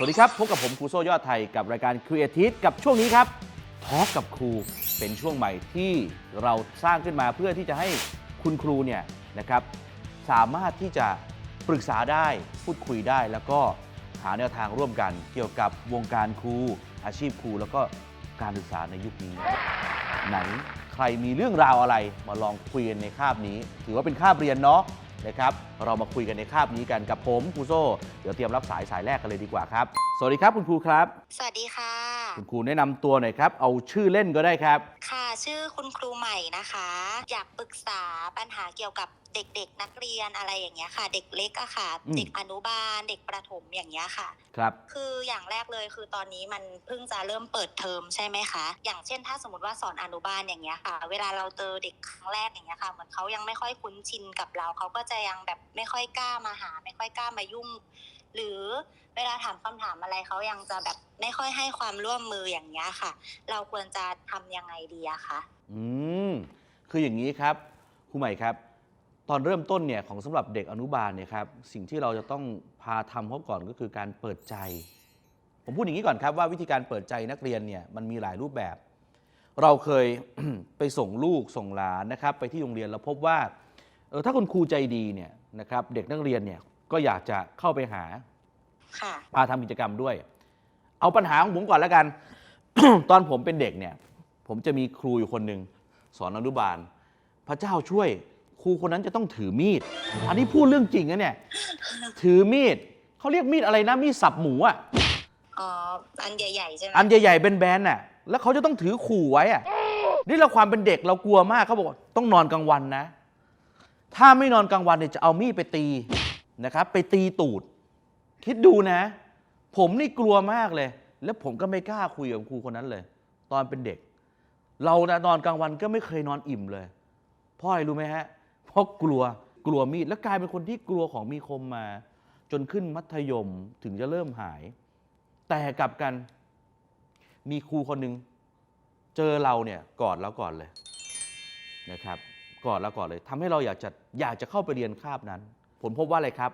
สวัสดีครับพบกับผมครูโซยอดไทยกับรายการ Creative กับช่วงนี้ครับทอ k กับครูเป็นช่วงใหม่ที่เราสร้างขึ้นมาเพื่อที่จะให้คุณครูเนี่ยนะครับสามารถที่จะปรึกษาได้พูดคุยได้ แล้วก็หาแนวทางร่วมกันเกี่ยวกับวงการครู อาชีพครู แล้วก็การศึกษาในยุคนี้ ไหนใครมีเรื่องราวอะไรมาลองคุยกันในคาบนี้ ถือว่าเป็นคาบเรียนเนาะ นะครับ เรามาคุยกันในคาบนี้กันกับผมครูโซ่ เดี๋ยวเตรียมรับสายสายแรกกันเลยดีกว่าครับ สวัสดีครับคุณครูครับ สวัสดีค่ะ คุณครูแนะนำตัวหน่อยครับ เอาชื่อเล่นก็ได้ครับ ค่ะ ชื่อคุณครูใหม่นะคะ อยากปรึกษาปัญหาเกี่ยวกับ เด็กๆ นักเรียนอะไรอย่างเงี้ยค่ะ เด็กเล็กอะค่ะ อืม เด็กอนุบาล เด็กประถมอย่างเงี้ยค่ะ ครับ คืออย่างแรกเลยคือตอนนี้มันเพิ่งจะเริ่มเปิดเทอมใช่ไหมคะ อย่างเช่นถ้าสมมติว่าสอนอนุบาลอย่างเงี้ยค่ะ เวลาเราเจอเด็กครั้งแรกอย่างเงี้ยค่ะเหมือนเขายังไม่ค่อยคุ้นชินกับเราเขาก็จะยังแบบไม่ค่อยกล้ามาหา ไม่ค่อยกล้ามายุ่ง หรือเวลาถามคำถามอะไรเขายังจะแบบไม่ค่อยให้ความร่วมมืออย่างเงี้ยค่ะ เราควรจะทำยังไงดีอะคะ อืม คืออย่างนี้ครับครูใหม่ครับ ตอนเริ่มต้นเนี่ยของสำหรับเด็กอนุบาลเนี่ยครับสิ่งที่เราจะต้องพาทำเขาก่อนก็คือการเปิดใจ ผมพูดอย่างนี้ก่อนครับว่าวิธีการเปิดใจนักเรียนเนี่ยมันมีหลายรูปแบบ เราเคยไปส่งลูกส่งหลานนะครับ ไปที่โรงเรียนเราพบว่าเออถ้าคุณครูใจดีเนี่ยนะครับเด็กนักเรียนเนี่ยก็อยากจะเข้าไปหาค่ะพาทำกิจกรรมด้วย เอาปัญหาของผมก่อนแล้วกัน ตอนผมเป็นเด็กเนี่ย ผมจะมีครูอยู่คนหนึ่งสอนอนุบาล พระเจ้าช่วย ครูคนนั้นจะต้องถือมีด อันนี้พูดเรื่องจริงนะเนี่ย ถือมีดเขาเรียกมีดอะไรนะ มีดสับหมูอะอ๋อ อันใหญ่ๆใช่ไหมอันใหญ่ๆแบนๆน่ะ แล้วเขาจะต้องถือขู่ไว้อะนี่เราความเป็นเด็กเรากลัวมากเขาบอกว่าต้องนอนกลางวันนะ ถ้าไม่นอนกลางวันเนี่ยจะเอามีดไปตีนะครับ ไปตีตูด คิดดูนะ ผมนี่กลัวมากเลย แล้วผมก็ไม่กล้าคุยกับครูคนนั้นเลย ตอนเป็นเด็ก เรานะนอนกลางวันก็ไม่เคยนอนอิ่มเลยเพราะอะไรรู้ไหมฮะเพ ราะกลัวกลัวมีดแล้วกลายเป็นคนที่กลัวของมีคมมา จนขึ้นมัธยมถึงจะเริ่มหาย แต่กลับกัน มีครูคนหนึ่งเจอเราเนี่ยกอดเราก่อนเลยนะครับกอดเราก่อนเลยทำให้เราอยากจะอยากจะเข้าไปเรียนคาบนั้น ผลพบว่าอะไรครับ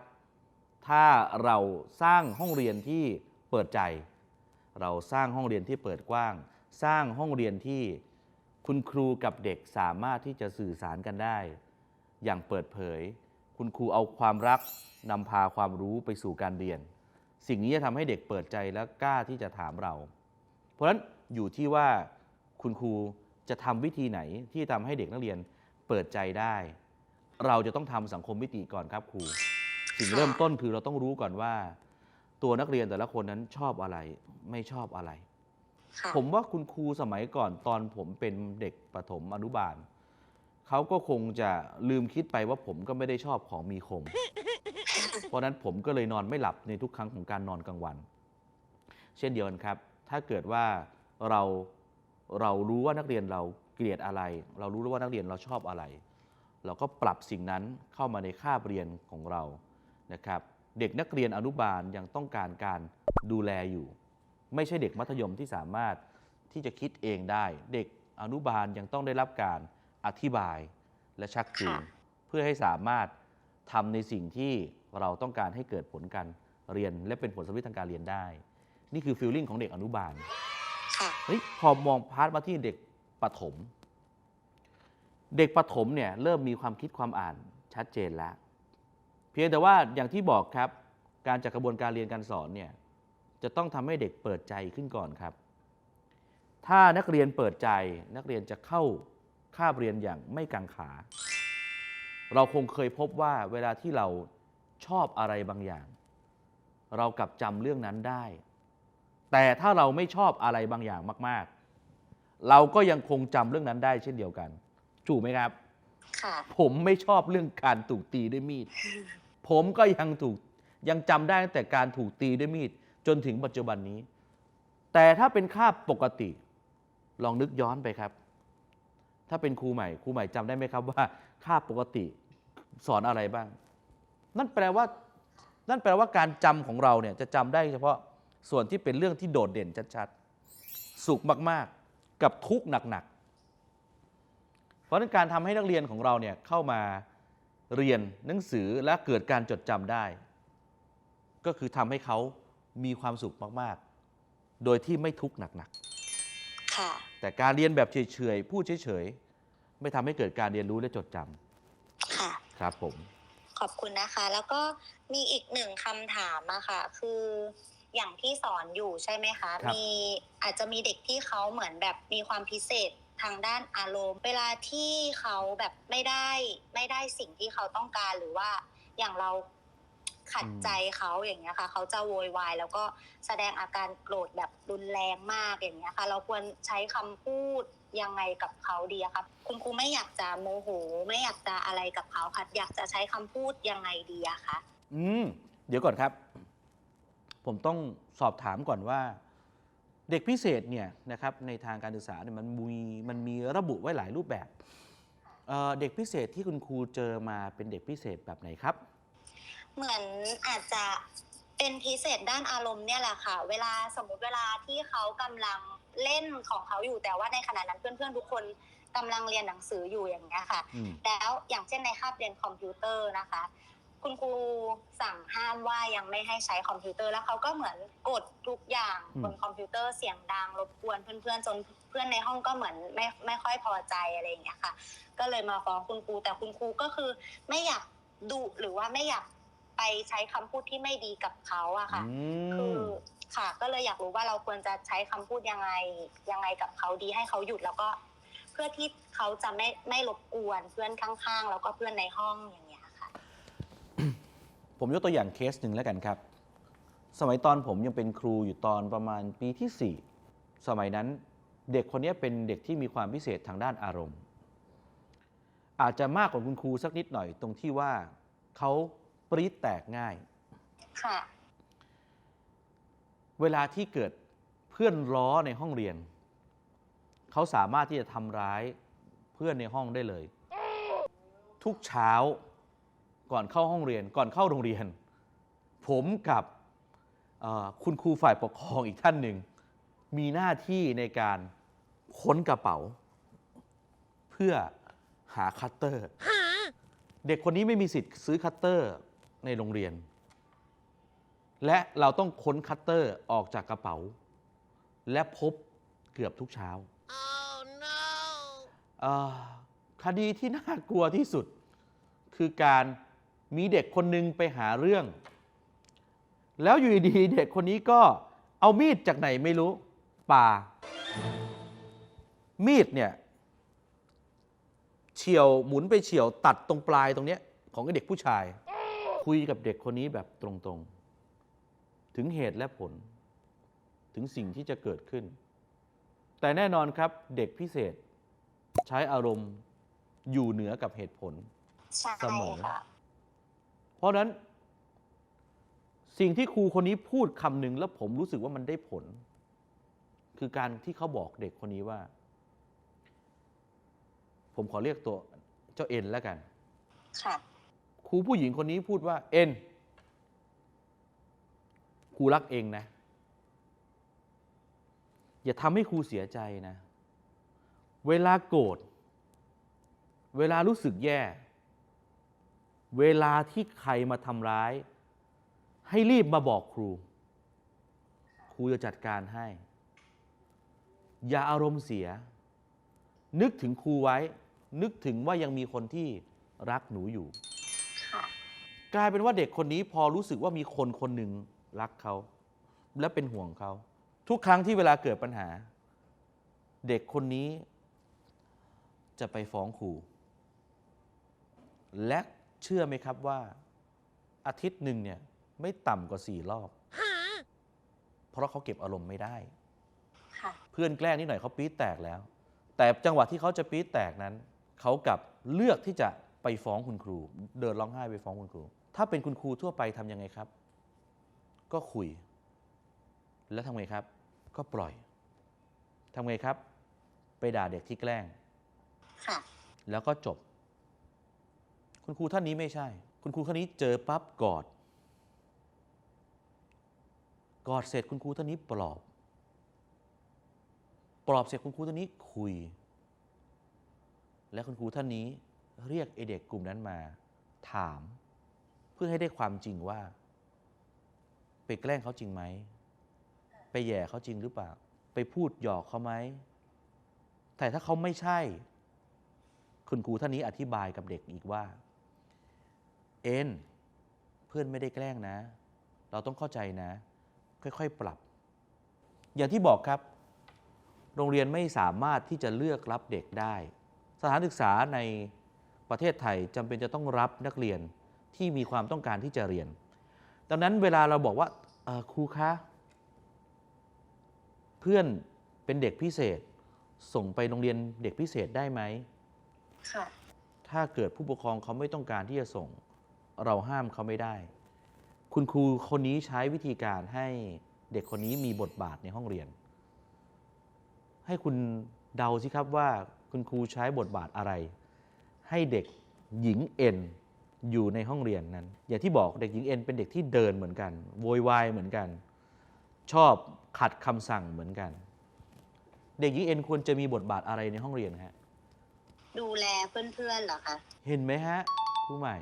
ถ้าเราสร้างห้องเรียนที่เปิดใจ เราสร้างห้องเรียนที่เปิดกว้าง สร้างห้องเรียนที่คุณครูกับเด็กสามารถที่จะสื่อสารกันได้ อย่างเปิดเผย คุณครูเอาความรักนำพาความรู้ไปสู่การเรียน สิ่งนี้จะทำให้เด็กเปิดใจและกล้าที่จะถามเรา เพราะฉะนั้นอยู่ที่ว่าคุณครูจะทำวิธีไหนที่ทำให้เด็กนักเรียนเปิดใจได้ เราจะต้องทำสังคมมิติก่อนครับครู สิ่งเริ่มต้นคือเราต้องรู้ก่อนว่า ตัวนักเรียนแต่ละคนนั้นชอบอะไรไม่ชอบอะไรค่ะผมว่าคุณครูสมัยก่อนตอนผมเป็นเด็กประถมอนุบาล เขาก็คงจะลืมคิดไปว่าผมก็ไม่ได้ชอบของมีคม เพราะฉะนั้นผมก็เลยนอนไม่หลับในทุกครั้งของการนอนกลางวัน เช่นเดียวกันครับ ถ้าเกิดว่าเราเรารู้ว่านักเรียนเราเกลียดอะไร เรารู้ว่านักเรียนเราชอบอะไร เราก็ปรับสิ่งนั้นเข้ามาในคาบเรียนของเรานะครับ เด็กนักเรียนอนุบาลยังต้องการการดูแลอยู่ ไม่ใช่เด็กมัธยมที่สามารถที่จะคิดเองได้ เด็กอนุบาลยังต้องได้รับการ อธิบายและชักจูงค่ะเพื่อให้สามารถทำในสิ่งที่เราต้องการให้เกิดผลการเรียน และเป็นผลสำเร็จทางการเรียนได้ นี่คือฟีลลิ่งของเด็กอนุบาลค่ะเฮ้ยพอมองพาร์ทมาที่เด็กประถมเด็กประถมเนี่ยเริ่มมีความคิดความอ่านชัดเจนแล้ว เพียงแต่ว่าอย่างที่บอกครับ การจัดกระบวนการเรียนการสอนเนี่ยจะต้องทำให้เด็กเปิดใจขึ้นก่อนครับ ถ้านักเรียนเปิดใจนักเรียนจะเข้า คาบเรียนอย่างไม่กังขา เราคงเคยพบว่าเวลาที่เราชอบอะไรบางอย่าง เรากลับจำเรื่องนั้นได้ แต่ถ้าเราไม่ชอบอะไรบางอย่างมาก ๆ เราก็ยังคงจำเรื่องนั้นได้เช่นเดียวกันถูกไหมครับค่ะผมไม่ชอบเรื่องการถูกตีด้วยมีด ผมก็ยังถูกยังจำได้ตั้งแต่การถูกตีด้วยมีดจนถึงปัจจุบันนี้ แต่ถ้าเป็นคาบปกติ ลองนึกย้อนไปครับ ถ้าเป็นครูใหม่ครูใหม่จำได้ไหมครับว่าค่าปกติสอนอะไรบ้าง นั่นแปลว่า นั่นแปลว่าการจำของเราเนี่ยจะจำได้เฉพาะส่วนที่เป็นเรื่องที่โดดเด่นชัดๆ สุขมากๆ กับทุกข์หนักๆ เพราะนั้นการทำให้นักเรียนของเราเนี่ยเข้ามาเรียนหนังสือและเกิดการจดจำได้ ก็คือทำให้เขามีความสุขมากๆ โดยที่ไม่ทุกข์หนักๆ แต่การเรียนแบบเฉยๆพูดเฉยๆไม่ทำให้เกิดการเรียนรู้และจดจค่ะำครับผม ขอบคุณนะคะ แล้วก็มีอีกหนึ่งคำถามอะค่ะ คืออย่างที่สอนอยู่ใช่ไหมคะครับมีอาจจะมีเด็กที่เขาเหมือนแบบมีความพิเศษทางด้านอารมณ์ เวลาที่เขาแบบไม่ได้ไม่ได้สิ่งที่เขาต้องการหรือว่าอย่างเรา ขัดใจเขาอย่างเงี้ยค่ะ เขาจะโวยวายแล้วก็แสดงอาการโกรธแบบรุนแรงมากอย่างเงี้ยค่ะ เราควรใช้คำพูดยังไงกับเขาดีอะครับ คุณครูไม่อยากจะโมโห ไม่อยากจะอะไรกับเขาค่ะอยากจะใช้คำพูดยังไงดีอะคะอืมเดี๋ยวก่อนครับ ผมต้องสอบถามก่อนว่า เด็กพิเศษเนี่ยนะครับในทางการศึกษาเนี่ยมันมีมันมีระบุไว้หลายรูปแบบเอ่อเด็กพิเศษที่คุณครูเจอมาเป็นเด็กพิเศษแบบไหนครับ เหมือนอาจจะเป็นพิเศษด้านอารมณ์เนี่ยแหละค่ะ เวลาสมมติเวลาที่เขากำลังเล่นของเขาอยู่แต่ว่าในขณะนั้นเพื่อนๆทุกคนกำลังเรียนหนังสืออยู่อย่างเงี้ยค่ะอืมแล้วอย่างเช่นในคาบเรียนคอมพิวเตอร์นะคะ คุณครูสั่งห้ามว่ายังไม่ให้ใช้คอมพิวเตอร์แล้วเขาก็เหมือนกดทุกอย่างอืมบนคอมพิวเตอร์เสียงดังรบกวนเพื่อนๆจนเพื่อนในห้องก็เหมือนไม่ไม่ค่อยพอใจอะไรอย่างเงี้ยค่ะ ก็เลยมาฟ้องคุณครูแต่คุณครูก็คือไม่อยากดุหรือว่าไม่อยาก ไปใช้คำพูดที่ไม่ดีกับเขาอะค่ะ อืคือมค่ะ ก็เลยอยากรู้ว่าเราควรจะใช้คำพูดยังไงยังไงกับเขาดีให้เขาหยุดแล้วก็ เพื่อที่เขาจะไม่ไม่รบกวนเพื่อนข้างๆ แล้วก็เพื่อนในห้องอย่างเงี้ยค่ะ ผมยกตัวอย่างเคสหนึ่งแล้วกันครับ สมัยตอนผมยังเป็นครูอยู่ตอนประมาณปีที่ 4 สมัยนั้นเด็กคนนี้เป็นเด็กที่มีความพิเศษทางด้านอารมณ์ อาจจะมากกว่าคุณครูสักนิดหน่อยตรงที่ว่าเขา ปรี๊ดแตกง่าย ค่ะ เวลาที่เกิดเพื่อนล้อในห้องเรียน เขาสามารถที่จะทำร้ายเพื่อนในห้องได้เลย ทุกเช้าก่อนเข้าห้องเรียนก่อนเข้าโรงเรียน ผมกับเอ่อคุณครูฝ่ายปกครองอีกท่านหนึ่ง มีหน้าที่ในการค้นกระเป๋า เพื่อหาคัตเตอร์ เด็กคนนี้ไม่มีสิทธิ์ซื้อคัตเตอร์ ในโรงเรียน และเราต้องค้นคัตเตอร์ออกจากกระเป๋า และพบเกือบทุกเช้าเอ่อคดีที่น่ากลัวที่สุด คือการมีเด็กคนหนึ่งไปหาเรื่อง แล้วอยู่ดีๆเด็กคนนี้ก็เอามีดจากไหนไม่รู้ป่า มีดเนี่ยเฉียวหมุนไปเฉียวตัดตรงปลายตรงเนี้ยของไอ้เด็กผู้ชาย คุยกับเด็กคนนี้แบบตรงๆ ถึงเหตุและผล ถึงสิ่งที่จะเกิดขึ้น แต่แน่นอนครับเด็กพิเศษใช้อารมณ์อยู่เหนือกับเหตุผลใช่เสมอค่ะเพราะฉะนั้น สิ่งที่ครูคนนี้พูดคำหนึ่งแล้วผมรู้สึกว่ามันได้ผล คือการที่เขาบอกเด็กคนนี้ว่า ผมขอเรียกตัวเจ้าเอ็นแล้วกัน ค่ะค รูผู้หญิงคนนี้พูดว่า เอ็นครูรักเองนะ อย่าทำให้ครูเสียใจนะ เวลาโกรธ เวลารู้สึกแย่ เวลาที่ใครมาทำร้าย ให้รีบมาบอกครู ครูจะจัดการให้ อย่าอารมณ์เสีย นึกถึงครูไว้ นึกถึงว่ายังมีคนที่รักหนูอยู่ กลายเป็นว่าเด็กคนนี้พอรู้สึกว่ามีคนคนหนึ่งรักเขา และเป็นห่วงเขา ทุกครั้งที่เวลาเกิดปัญหา เด็กคนนี้จะไปฟ้องครูและเชื่อไหมครับว่า อาทิตย์หนึ่งเนี่ยไม่ต่ำกว่าสี่รอบ เพราะเขาเก็บอารมณ์ไม่ได้ค่ะเพื่อนแกล้งนิดหน่อยเขาปี๊ดแตกแล้ว แต่จังหวะที่เขาจะปี๊ดแตกนั้น เขากลับเลือกที่จะไปฟ้องคุณครู เดินร้องไห้ไปฟ้องคุณครู ถ้าเป็นคุณครูทั่วไปทำยังไงครับ ก็คุย แล้วทำไงครับ ก็ปล่อยทำไงครับ ไปด่าเด็กที่แกล้ง ค่ะ แล้วก็จบ คุณครูท่านนี้ไม่ใช่ คุณครูท่านนี้เจอปั๊บกอด กอดเสร็จคุณครูท่านนี้ปลอบ ปลอบเสร็จคุณครูท่านนี้คุย และคุณครูท่านนี้เรียกไอเด็กกลุ่มนั้นมา ถาม เพื่อให้ได้ความจริงว่า ไปแกล้งเขาจริงไหม ไปแย่เขาจริงหรือเปล่า ไปพูดหยอกเขาไหม แต่ถ้าเขาไม่ใช่ คุณครูท่านนี้อธิบายกับเด็กอีกว่า เอ็นเพื่อนไม่ได้แกล้งนะ เราต้องเข้าใจนะ ค่อยๆปรับ อย่างที่บอกครับ โรงเรียนไม่สามารถที่จะเลือกรับเด็กได้ สถานศึกษาในประเทศไทยจำเป็นจะต้องรับนักเรียน ที่มีความต้องการที่จะเรียน ดังนั้นเวลาเราบอกว่าเอ่อครูคะ เพื่อนเป็นเด็กพิเศษ ส่งไปโรงเรียนเด็กพิเศษได้ไหมค่ะถ้าเกิดผู้ปกครองเขาไม่ต้องการที่จะส่ง เราห้ามเขาไม่ได้ คุณครูคนนี้ใช้วิธีการให้เด็กคนนี้มีบทบาทในห้องเรียน ให้คุณเดาสิครับว่าคุณครูใช้บทบาทอะไร ให้เด็กหญิงเอ็น อยู่ในห้องเรียนนั้น อย่างที่บอกเด็กหญิงเอ็นเป็นเด็กที่เดินเหมือนกันโวยวายเหมือนกัน ชอบขัดคำสั่งเหมือนกัน เด็กหญิงเอ็นควรจะมีบทบาทอะไรในห้องเรียนฮะดูแลเพื่อนๆเหรอคะเห็นไหมฮะผู้ใหม่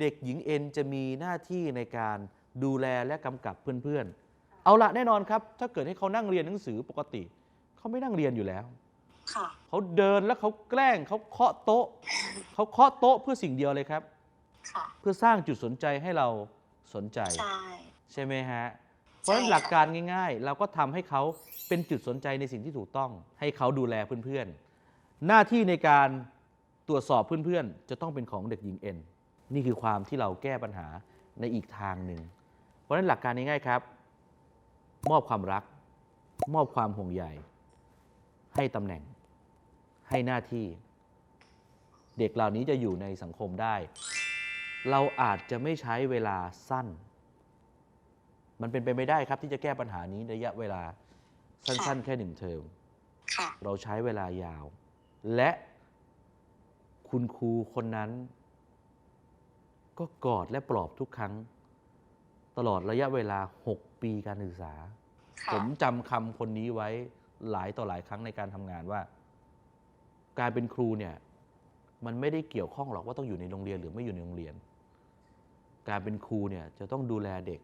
เด็กหญิงเอ็นจะมีหน้าที่ในการดูแลและกำกับเพื่อนๆ เอาละแน่นอนครับ ถ้าเกิดให้เขานั่งเรียนหนังสือปกติ เขาไม่นั่งเรียนอยู่แล้วค่ะเขาเดินแล้วเขาแกล้งเขาเคาะโต๊ะ เขาเคาะโต๊ะเพื่อสิ่งเดียวเลยครับ ค่ะ เพื่อสร้างจุดสนใจให้เราสนใจ ใช่ ใช่ไหมฮะ เพราะฉะนั้นใช่ค่ะหลักการง่ายๆ เราก็ทำให้เขาเป็นจุดสนใจในสิ่งที่ถูกต้อง ให้เขาดูแลเพื่อนๆ หน้าที่ในการตรวจสอบเพื่อนๆ จะต้องเป็นของเด็กหญิงเอ็นนี่คือความที่เราแก้ปัญหาในอีกทางหนึ่ง เพราะฉะนั้นหลักการง่ายๆครับ มอบความรัก มอบความห่วงใยให้ตำแหน่ง ให้หน้าที่ เด็กเหล่านี้จะอยู่ในสังคมได้ เราอาจจะไม่ใช้เวลาสั้น มันเป็นไปไม่ได้ครับที่จะแก้ปัญหานี้ในระยะเวลาสั้น ๆ แค่หนึ่งเทอมค่ะเราใช้เวลายาว และคุณครูคนนั้น ก็กอดและปลอบทุกครั้ง ตลอดระยะเวลา 6 ปีการศึกษาค่ะผมจำคำคนนี้ไว้หลายต่อหลายครั้งในการทำงานว่า การเป็นครูเนี่ย มันไม่ได้เกี่ยวข้องหรอกว่าต้องอยู่ในโรงเรียนหรือไม่อยู่ในโรงเรียน การเป็นครูเนี่ยจะต้องดูแลเด็ก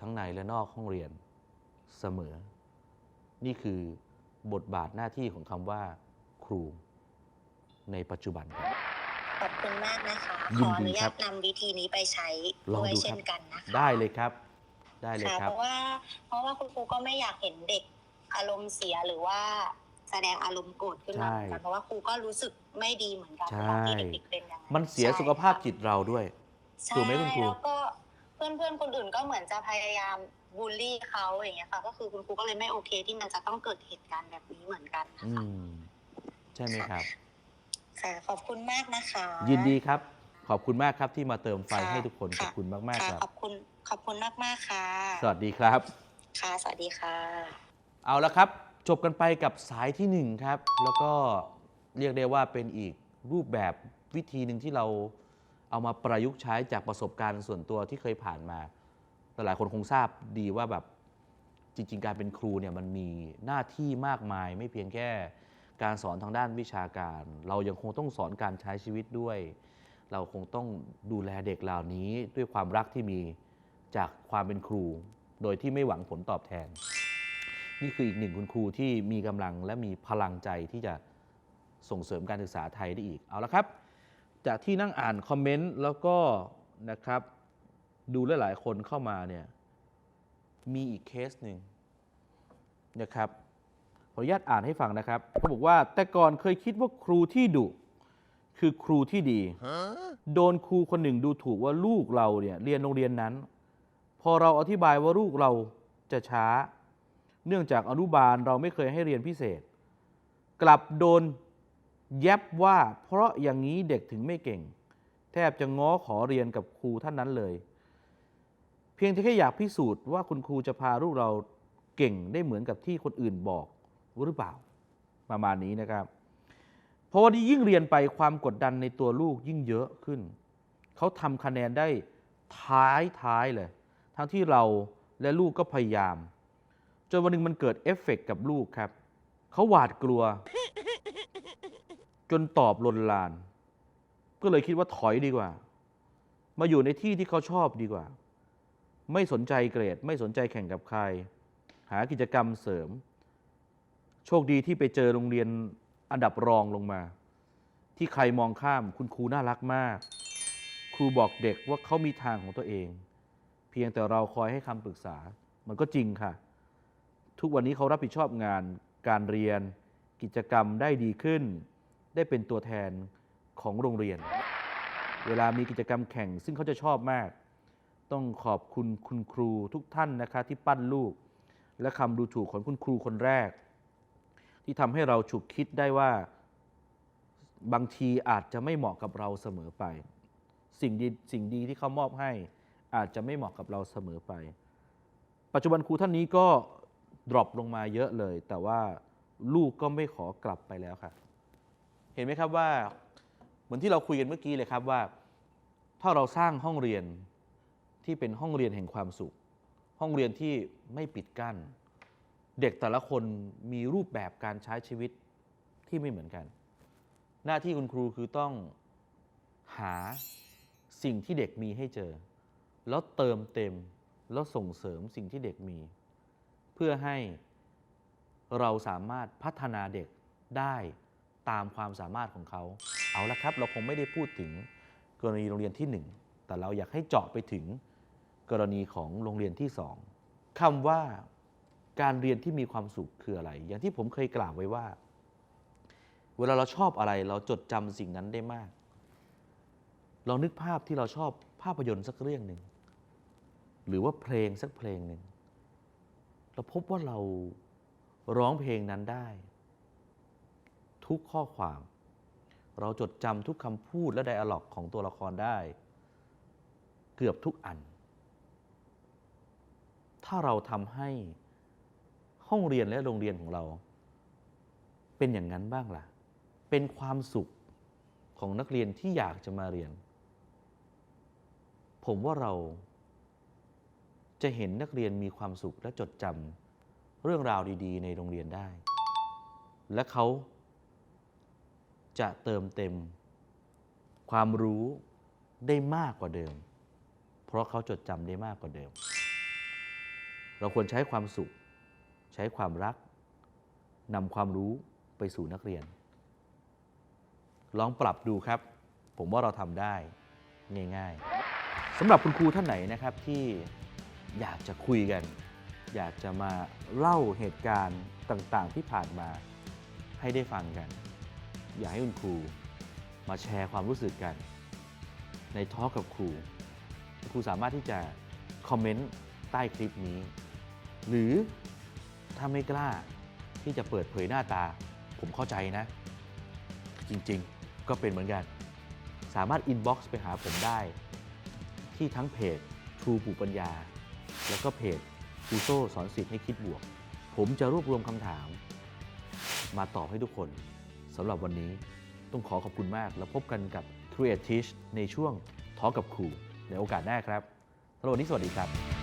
ทั้งในและนอกห้องเรียนเสมอ นี่คือบทบาทหน้าที่ของคำว่า ครูในปัจจุบันครับขอบคุณมากนะคะยิขนออดีนุคญารัตบนำวิธีนี้ไปใช้ลองด้วยดูครับเช่นกันนะคะได้เลยครับ ได้เลยค่ะครับ เพราะว่าเพราะว่าคุณครูก็ไม่อยากเห็นเด็กอารมณ์เสียหรือว่าแสดงอารมณ์โกรธขึ้นมาใช่เหมือนกันเพราะว่าครูก็รู้สึกไม่ดีเหมือนกันใช่เวลาที่เด็กๆเป็นอย่างนั้นมันเสียใช่สุขภาพจิตเราด้วย ใช่ถูกไหมคุณครู แล้วก็เพื่อนเพื่อนๆคนอื่นก็เหมือนจะพยายามบูลลี่เขาอย่างเงี้ยค่ะ ก็คือคุณครูก็เลยไม่โอเคที่มันจะต้องเกิดเหตุการณ์แบบนี้เหมือนกันนะอืคะม ใช่ไหมครับ ค่ะ ขอบคุณมากนะคะ ยินดีครับ ขอบคุณมากครับที่มาเติมไฟค่ะให้ทุกคนขอบคุณมาก ๆ ค่ะครับ ขอบคุณขอบคุณมากมากๆค่ะสวัสดีครับ ค่ะ สวัสดีค่ะ เอาละครับ จบกันไปกับสายที่หนึ่งครับ แล้วก็เรียกได้ว่าเป็นอีกรูปแบบวิธีหนึ่งที่เรา เอามาประยุกต์ใช้จากประสบการณ์ส่วนตัวที่เคยผ่านมาแต่หลายคนคงทราบดีว่าแบบจริง ๆ การเป็นครูเนี่ยมันมีหน้าที่มากมายไม่เพียงแค่การสอนทางด้านวิชาการ เรายังคงต้องสอนการใช้ชีวิตด้วย เราคงต้องดูแลเด็กเหล่านี้ด้วยความรักที่มีจากความเป็นครู โดยที่ไม่หวังผลตอบแทน นี่คืออีกหนึ่งคุณครูที่มีกำลังและมีพลังใจที่จะส่งเสริมการศึกษาไทยได้อีกเอาละครับ จากที่นั่งอ่านคอมเมนต์แล้วก็นะครับ ดูหลายๆคนเข้ามาเนี่ยมีอีกเคสหนึ่งนะครับขออนุญาตอ่านให้ฟังนะครับเขาบอกว่าแต่ก่อนเคยคิดว่าครูที่ดุคือครูที่ดี โดนครูคนหนึ่งดูถูกว่าลูกเราเนี่ยเรียนโรงเรียนนั้น พอเราอธิบายว่าลูกเราจะช้า เนื่องจากอนุบาลเราไม่เคยให้เรียนพิเศษ กลับโดน ยบว่าเพราะอย่างนี้เด็กถึงไม่เก่ง แทบจะง้อขอเรียนกับครูท่านนั้นเลย เพียงแต่แค่อยากพิสูจน์ว่าคุณครูจะพาลูกเราเก่งได้เหมือนกับที่คนอื่นบอกหรือเปล่า ประมาณนี้นะครับเพราะว่ายิ่งเรียนไปความกดดันในตัวลูกยิ่งเยอะขึ้น เขาทำคะแนนได้ท้ายท้ายๆเลย ทั้งที่เราและลูกก็พยายาม จนวันหนึ่งมันเกิดเอฟเฟกต์กับลูกครับ เขาหวาดกลัว จนตอบลนลาน ก็เลยคิดว่าถอยดีกว่า มาอยู่ในที่ที่เขาชอบดีกว่า ไม่สนใจเกรด ไม่สนใจแข่งกับใคร หากิจกรรมเสริม โชคดีที่ไปเจอโรงเรียนอันดับรองลงมา ที่ใครมองข้ามคุณครูน่ารักมาก ครูบอกเด็กว่าเขามีทางของตัวเอง เพียงแต่เราคอยให้คำปรึกษา มันก็จริงค่ะ ทุกวันนี้เขารับผิดชอบงานการเรียนกิจกรรมได้ดีขึ้น ได้เป็นตัวแทนของโรงเรียน เวลามีกิจกรรมแข่ง ซึ่งเขาจะชอบมาก ต้องขอบคุณคุณครูทุกท่านนะคะที่ปั้นลูก และคำดูถูกของคุณครูคนแรก ที่ทำให้เราฉุกคิดได้ว่าบางทีอาจจะไม่เหมาะกับเราเสมอไป สิ่งดีสิ่งดีที่เขามอบให้อาจจะไม่เหมาะกับเราเสมอไป ปัจจุบันครูท่านนี้ก็ดรอปลงมาเยอะเลย แต่ว่าลูกก็ไม่ขอกลับไปแล้วค่ะ เห็นไหมครับว่าเหมือนที่เราคุยกันเมื่อกี้เลยครับว่า ถ้าเราสร้างห้องเรียนที่เป็นห้องเรียนแห่งความสุข ห้องเรียนที่ไม่ปิดกั้น เด็กแต่ละคนมีรูปแบบการใช้ชีวิตที่ไม่เหมือนกัน หน้าที่คุณครูคือต้องหาสิ่งที่เด็กมีให้เจอ แล้วเติมเต็มแล้วส่งเสริมสิ่งที่เด็กมี เพื่อให้เราสามารถพัฒนาเด็กได้ ตามความสามารถของเขา เอาละครับ เราคงไม่ได้พูดถึงกรณีโรงเรียนที่หนึ่งแต่เราอยากให้เจาะไปถึงกรณีของโรงเรียนที่สองคำว่าการเรียนที่มีความสุขคืออะไร อย่างที่ผมเคยกล่าวไว้ว่า เวลาเราชอบอะไรเราจดจำสิ่งนั้นได้มาก เรานึกภาพที่เราชอบภาพยนตร์สักเรื่องหนึ่งหรือว่าเพลงสักเพลงหนึ่งเราพบว่าเราร้องเพลงนั้นได้ ทุกข้อความ เราจดจำทุกคำพูดและไดอะล็อกของตัวละครได้ เกือบทุกอัน ถ้าเราทำให้ห้องเรียนและโรงเรียนของเรา เป็นอย่างนั้นบ้างล่ะ เป็นความสุขของนักเรียนที่อยากจะมาเรียน ผมว่าเราจะเห็นนักเรียนมีความสุขและจดจำเรื่องราวดี ๆ ในโรงเรียนได้ และเขา จะเติมเต็ม ความรู้ได้มากกว่าเดิม เพราะเขาจดจำได้มากกว่าเดิม เราควรใช้ความสุข ใช้ความรักนำความรู้ไปสู่นักเรียน ลองปรับดูครับ ผมว่าเราทำได้ง่าย ๆสำหรับคุณครูท่านไหนนะครับที่อยากจะคุยกัน อยากจะมาเล่าเหตุการณ์ต่างๆ ที่ผ่านมาให้ได้ฟังกัน อยากให้คุณครู มาแชร์ความรู้สึกกัน ในทอล์กกับครู ครูสามารถที่จะคอมเมนต์ใต้คลิปนี้ หรือถ้าไม่กล้าที่จะเปิดเผยหน้าตา ผมเข้าใจนะ จริงๆก็เป็นเหมือนกัน สามารถอินบ็อกซ์ไปหาผมได้ ที่ทั้งเพจ True ปู่ปัญญา แล้วก็เพจครูโซ่สอนสิทธิ์ให้คิดบวก ผมจะรวบรวมคำถาม มาตอบให้ทุกคน สำหรับวันนี้ต้องขอขอบคุณมาก แล้วพบกันกับ Creative ในช่วงทอกับครูในโอกาสหน้าครับสำหรับวันนี้สวัสดีครับ